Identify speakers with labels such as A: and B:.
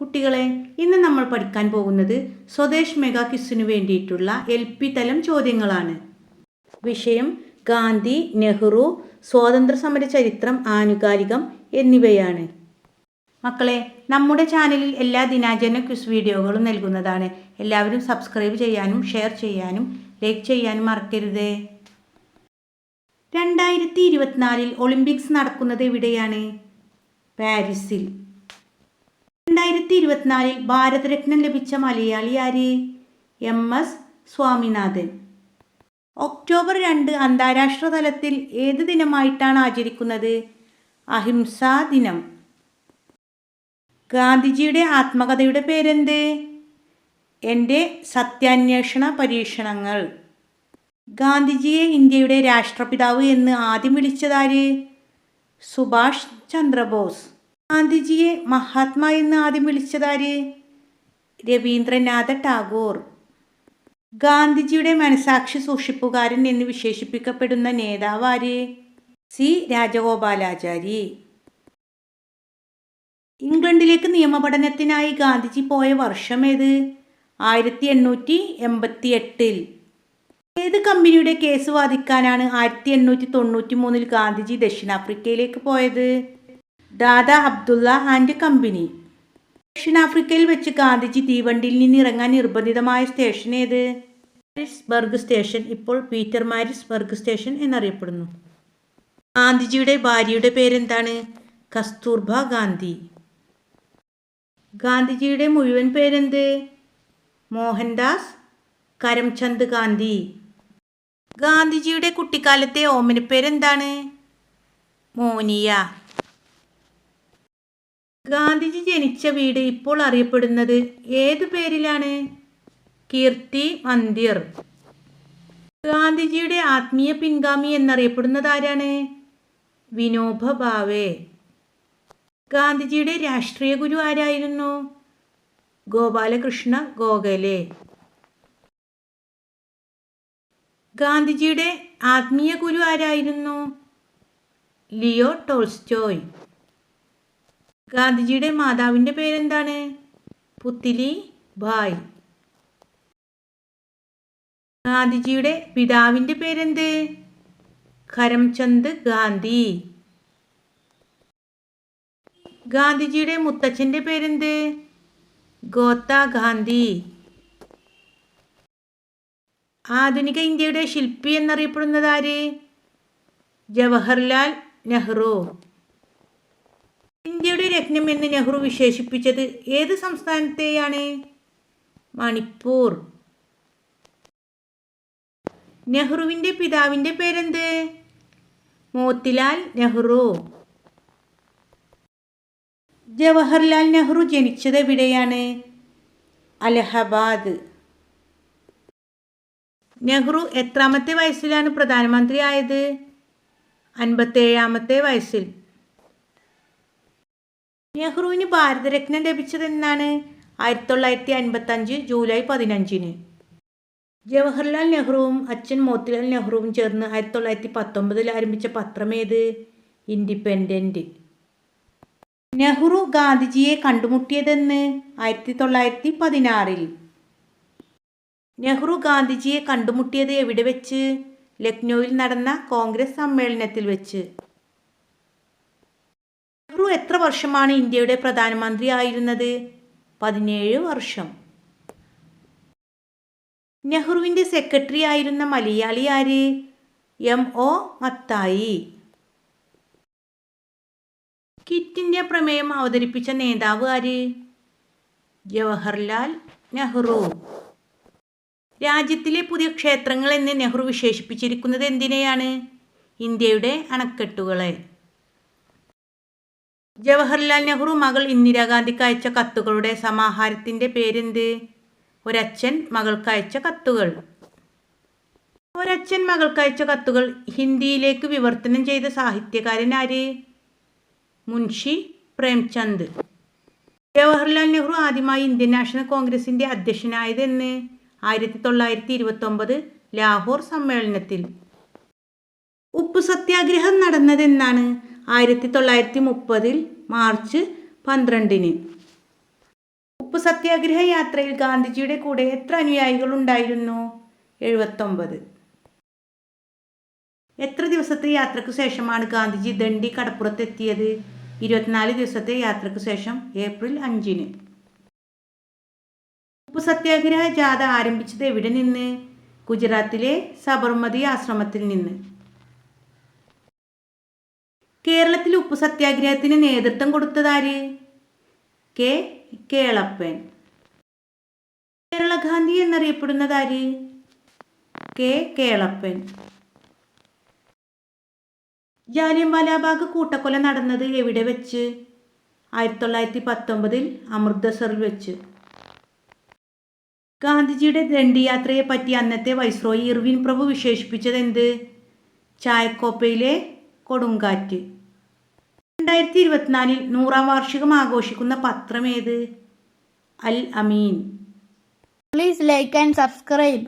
A: കുട്ടികളെ ഇന്ന് നമ്മൾ പഠിക്കാൻ പോകുന്നത് സ്വദേശ് മെഗാ ക്വിസിനു വേണ്ടിയിട്ടുള്ള എൽ പി തലം ചോദ്യങ്ങളാണ്. വിഷയം ഗാന്ധി നെഹ്റു സ്വാതന്ത്ര്യ സമര ചരിത്രം ആനുകാലികം എന്നിവയാണ്. മക്കളെ നമ്മുടെ ചാനലിൽ എല്ലാ ദിനാചരണ ക്വിസ് വീഡിയോകളും നൽകുന്നതാണ്. എല്ലാവരും സബ്സ്ക്രൈബ് ചെയ്യാനും ഷെയർ ചെയ്യാനും ലൈക്ക് ചെയ്യാനും മറക്കരുത്. രണ്ടായിരത്തി ഇരുപത്തിനാലിൽ ഒളിമ്പിക്സ് നടക്കുന്നത് എവിടെയാണ്? പാരീസിൽ. രണ്ടായിരത്തി ഇരുപത്തിനാലിൽ ഭാരതരത്നം ലഭിച്ച മലയാളി ആര്? എം. എസ്. സ്വാമിനാഥൻ. ഒക്ടോബർ രണ്ട് അന്താരാഷ്ട്ര തലത്തിൽ ഏത് ദിനമായിട്ടാണ് ആചരിക്കുന്നത്? അഹിംസാ ദിനം. ഗാന്ധിജിയുടെ ആത്മകഥയുടെ പേരെന്ത്? എന്റെ സത്യാന്വേഷണ പരീക്ഷണങ്ങൾ. ഗാന്ധിജിയെ ഇന്ത്യയുടെ രാഷ്ട്രപിതാവ് എന്ന് ആദ്യം വിളിച്ചതാര്? സുഭാഷ് ചന്ദ്രബോസ്. ഗാന്ധിജിയെ മഹാത്മാ എന്ന് ആദ്യം വിളിച്ചതാര് രവീന്ദ്രനാഥ ടാഗോർ ഗാന്ധിജിയുടെ മനസാക്ഷി സൂക്ഷിപ്പുകാരൻ എന്ന് വിശേഷിപ്പിക്കപ്പെടുന്ന നേതാവാര് സി. രാജഗോപാലാചാരി. ഇംഗ്ലണ്ടിലേക്ക് നിയമപഠനത്തിനായി ഗാന്ധിജി പോയ വർഷം ഏത്? ആയിരത്തി എണ്ണൂറ്റി എൺപത്തി എട്ടിൽ ഏത് കമ്പനിയുടെ കേസ് വാദിക്കാനാണ് ആയിരത്തി എണ്ണൂറ്റി തൊണ്ണൂറ്റി മൂന്നിൽ ഗാന്ധിജി ദക്ഷിണാഫ്രിക്കയിലേക്ക് പോയത്? Dada Abdulla and company. ദക്ഷിണാഫ്രിക്കയിൽ വെച്ച് ഗാന്ധിജി തീവണ്ടിയിൽ നിന്ന് ഇറങ്ങാൻ നിർബന്ധിതമായ സ്റ്റേഷൻ ഏത്? മാരിസ്ബർഗ് സ്റ്റേഷൻ ഇപ്പോൾ പീറ്റർ മാരിസ്ബർഗ് സ്റ്റേഷൻ എന്നറിയപ്പെടുന്നു. ഗാന്ധിജിയുടെ ഭാര്യയുടെ പേരെന്താണ്? കസ്തൂർബ ഗാന്ധി. ഗാന്ധിജിയുടെ മുഴുവൻ പേരെന്ത്? മോഹൻദാസ് കരംചന്ദ് ഗാന്ധി. ഗാന്ധിജിയുടെ കുട്ടിക്കാലത്തെ ഓമനപ്പേരെന്താണ്? മോനിയ. ഗാന്ധിജി ജനിച്ച വീട് ഇപ്പോൾ അറിയപ്പെടുന്നത് ഏതു പേരിലാണ്? കീർത്തി മന്ദിർ ഗാന്ധിജിയുടെ ആത്മീയ പിൻഗാമി എന്നറിയപ്പെടുന്നത് ആരാണ്? വിനോബ ഭാവെ ഗാന്ധിജിയുടെ രാഷ്ട്രീയ ഗുരു ആരായിരുന്നു? ഗോപാലകൃഷ്ണ ഗോഖലെ. ഗാന്ധിജിയുടെ ആത്മീയ ഗുരു ആരായിരുന്നു? Leo Tolstoy. ഗാന്ധിജിയുടെ മാതാവിന്റെ പേരെന്താണ്? പുത്തിലി ഭായ്. ഗാന്ധിജിയുടെ പിതാവിന്റെ പേരെന്ത്? കരംചന്ദ് ഗാന്ധി. ഗാന്ധിജിയുടെ മുത്തച്ഛന്റെ പേരെന്ത്? ഗോത്ത ഗാന്ധി. ആധുനിക ഇന്ത്യയുടെ ശില്പി എന്നറിയപ്പെടുന്നത് ആര്? ജവഹർലാൽ നെഹ്റു. ഇന്ത്യയുടെ രത്നം എന്ന് നെഹ്റു വിശേഷിപ്പിച്ചത് ഏത് സംസ്ഥാനത്തെയാണ്? മണിപ്പൂർ. നെഹ്റുവിന്റെ പിതാവിന്റെ പേരെന്ത്? മോത്തിലാൽ നെഹ്റു. ജവഹർലാൽ നെഹ്റു ജനിച്ചത് എവിടെയാണ്? അലഹബാദ്. നെഹ്റു എത്രാമത്തെ വയസ്സിലാണ് പ്രധാനമന്ത്രി ആയത് അൻപത്തേഴാമത്തെ വയസ്സിൽ. നെഹ്റുവിന് ഭാരതരത്നം ലഭിച്ചത് എന്നാണ് ആയിരത്തി തൊള്ളായിരത്തി അൻപത്തഞ്ച് ജൂലൈ പതിനഞ്ചിന്. ജവഹർലാൽ നെഹ്റുവും അച്ഛൻ മോത്തിലാൽ നെഹ്റുവും ചേർന്ന് ആയിരത്തി തൊള്ളായിരത്തി പത്തൊമ്പതിൽ ആരംഭിച്ച പത്രമേത് ഇൻഡിപെൻഡന്റ് നെഹ്റു ഗാന്ധിജിയെ കണ്ടുമുട്ടിയതെന്ന് ആയിരത്തി തൊള്ളായിരത്തി പതിനാറിൽ നെഹ്റു ഗാന്ധിജിയെ കണ്ടുമുട്ടിയത് എവിടെ വെച്ച്? ലക്നൌവിൽ നടന്ന കോൺഗ്രസ് സമ്മേളനത്തിൽ വെച്ച്. നെഹ്റു എത്ര വർഷമാണ് ഇന്ത്യയുടെ പ്രധാനമന്ത്രി ആയിരുന്നത് പതിനേഴ് വർഷം. നെഹ്റുവിന്റെ സെക്രട്ടറി ആയിരുന്ന മലയാളി ആര്? M. O. Mathai. Quit India പ്രമേയം അവതരിപ്പിച്ച നേതാവ് ആര്? ജവഹർലാൽ നെഹ്റു. രാജ്യത്തിലെ പുതിയ ക്ഷേത്രങ്ങൾ എന്ന് നെഹ്റു വിശേഷിപ്പിച്ചിരിക്കുന്നത് എന്തിനെയാണ്? ഇന്ത്യയുടെ അണക്കെട്ടുകളെ. ജവഹർലാൽ നെഹ്റു മകൾ ഇന്ദിരാഗാന്ധിക്ക് അയച്ച കത്തുകളുടെ സമാഹാരത്തിന്റെ പേരെന്ത്? ഒരച്ഛൻ മകൾക്ക് അയച്ച കത്തുകൾ. ഒരച്ഛൻ മകൾക്ക് അയച്ച കത്തുകൾ ഹിന്ദിയിലേക്ക് വിവർത്തനം ചെയ്ത സാഹിത്യകാരൻ ആര്? മുൻഷി പ്രേംചന്ദ്. ജവഹർലാൽ നെഹ്റു ആദ്യമായി ഇന്ത്യൻ നാഷണൽ കോൺഗ്രസിന്റെ അധ്യക്ഷനായതെന്ന് ആയിരത്തി തൊള്ളായിരത്തി ഇരുപത്തൊമ്പത് ലാഹോർ സമ്മേളനത്തിൽ. ഉപ്പു സത്യാഗ്രഹം നടന്നതെന്നാണ് ആയിരത്തി തൊള്ളായിരത്തി മുപ്പതിൽ മാർച്ച് പന്ത്രണ്ടിന്. ഉപ്പ് സത്യാഗ്രഹ യാത്രയിൽ ഗാന്ധിജിയുടെ കൂടെ എത്ര അനുയായികൾ ഉണ്ടായിരുന്നു? എഴുപത്തൊമ്പത്. എത്ര ദിവസത്തെ യാത്രയ്ക്ക് ശേഷമാണ് ഗാന്ധിജി ദണ്ഡി കടപ്പുറത്തെത്തിയത്? ഇരുപത്തിനാല് ദിവസത്തെ യാത്രയ്ക്ക് ശേഷം ഏപ്രിൽ അഞ്ചിന്. ഉപ്പ് സത്യാഗ്രഹ ജാഥ ആരംഭിച്ചത് എവിടെ നിന്ന്? ഗുജറാത്തിലെ സബർമതി ആശ്രമത്തിൽ നിന്ന്. കേരളത്തിൽ ഉപ്പു സത്യാഗ്രഹത്തിന് നേതൃത്വം കൊടുത്തതാര്? കെ. കേളപ്പൻ. കേരള ഗാന്ധി എന്നറിയപ്പെടുന്നതാര്? കെ. കേളപ്പൻ. ജാലിയൻവാലാബാഗ് കൂട്ടക്കൊല നടന്നത് എവിടെ വെച്ച്? ആയിരത്തി തൊള്ളായിരത്തി പത്തൊമ്പതിൽ അമൃതസറിൽ വെച്ച്. ഗാന്ധിജിയുടെ ദണ്ഡിയാത്രയെ പറ്റി അന്നത്തെ വൈസ്രോയി ഇർവിൻ പ്രഭു വിശേഷിപ്പിച്ചത് എന്ത് ചായക്കോപ്പയിലെ കൊടുങ്കാറ്റ്. രണ്ടായിരത്തി ഇരുപത്തിനാലിൽ നൂറാം വാർഷികം ആഘോഷിക്കുന്ന പത്രം ഏത് Al Ameen
B: please like and subscribe.